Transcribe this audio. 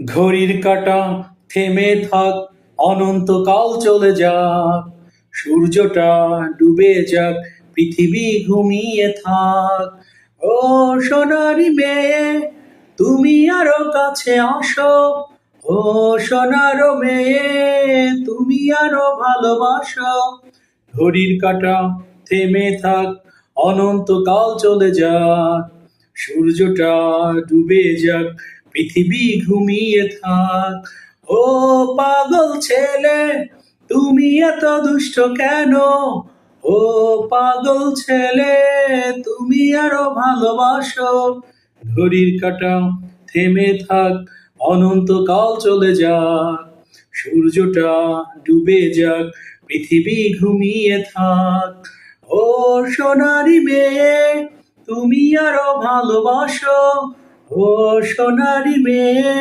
ঘড়ির কাটা থেমে থাক, অনন্তকাল চলে যাক। সূর্যটা ডুবে যাক, পৃথিবী ঘুমিয়ে থাক। ও সোনারি মেয়ে, তুমি আরও কাছে আসো। ও সোনার মেয়ে, তুমি আরও ভালোবাসো। ঘড়ির কাটা থেমে থাক, অনন্তকাল চলে যাক। সূর্যটা ডুবে যাক পৃথিবী ঘুমিয়ে থাক। ও পাগল ছেলে, তুমি এত দুষ্ট কেন? ও পাগল ছেলে, তুমি আরও ভালোবাসো। ঘড়ির কাটা থেমে থাক, অনন্তকাল চলে যাক। সূর্যটা ডুবে যাক, পৃথিবী ঘুমিয়ে থাক। ও সোনারি মেয়ে, তুমি আরও ভালোবাসো। ও সোনারি মেয়ে।